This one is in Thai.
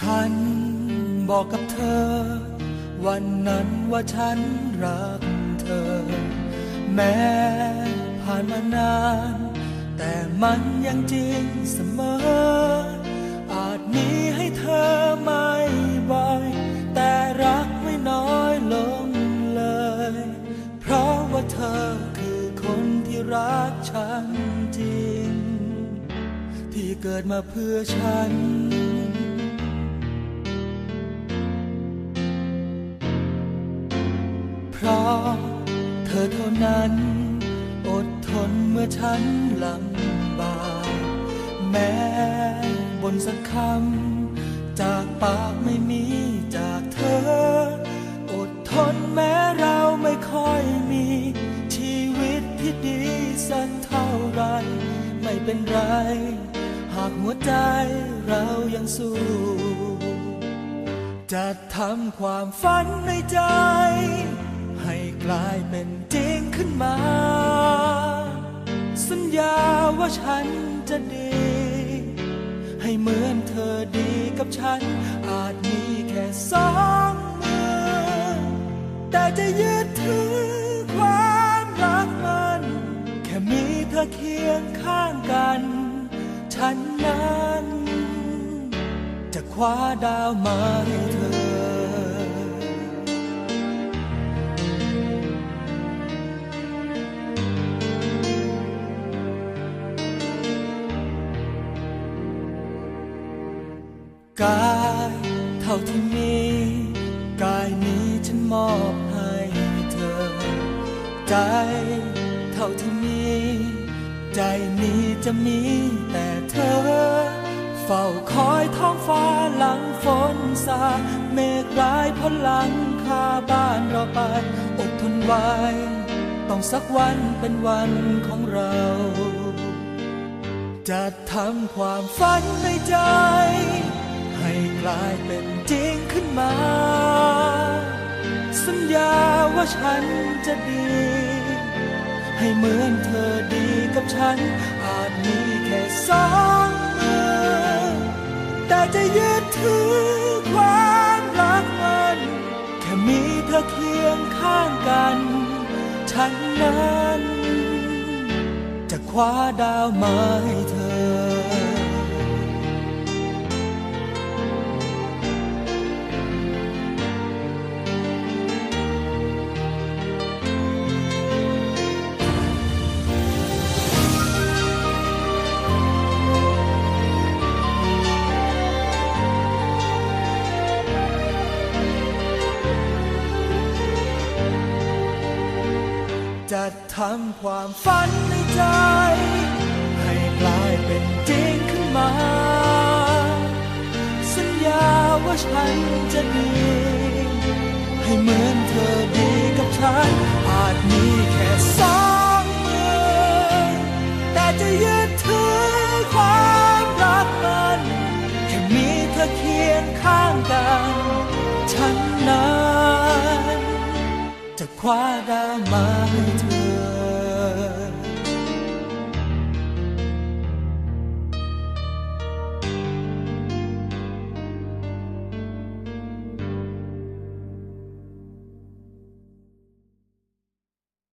ฉันบอกกับเธอ วันนั้นว่าฉันรักเธอ แม้ผ่านมานาน แต่มันยังจริงเสมอ อาจมีให้เธอไม่บ่อย แต่รักไม่น้อยลงเลย เพราะว่าเธอคือคนที่รักฉันจริง ที่เกิดมาเพื่อฉัน เธอเท่านั้น อดทนเมื่อฉันลำบากแม้บนสักคำจากปากไม่มีจากเธอ อดทนแม้เราไม่ค่อยมี ชีวิตที่ดีสักเท่าไร ไม่เป็นไร หากหัวใจเรายังสู้จะทำความฝันในใจ ลายเป็นจริงขึ้นมา สัญญาว่าฉันจะดี ให้เหมือนเธอดีกับฉัน อาจมีแค่สองมือ แต่จะยึดถือความรักมัน แค่มีเธอเคียงข้างกัน ฉันนั้น จะคว้าดาวมาให้เธอ กายเท่าที่มีกายนี้ฉันมอบให้เธอ ใจเท่าที่มี ใจนี้จะมีแต่เธอ เฝ้าคอยท้องฟ้าหลังฝนสาเมฆร้ายพ้นหลังคาบ้านเราไปอดทนไว้ ต้องสักวันเป็นวันของเราจะทำความฝันในใจ ให้กลายเป็นจริงขึ้นมา สัญญาว่าฉันจะดี ให้เหมือนเธอดีกับฉัน อาจมีแค่สองมือ แต่จะยึดถือความรักมัน แค่มีเธอเคียงข้างกัน ฉันนั้น จะคว้าดาวมาให้เธอ จะทำความฝันในใจ ให้กลายเป็นจริงขึ้นมา สัญญาว่าฉันจะดี ให้เหมือนเธอดีกับฉัน อาจมีแค่สองมือ แต่จะยึดถือความรักมันแค่มีเธอเคียงข้างกัน ฉันนั้น Khoá.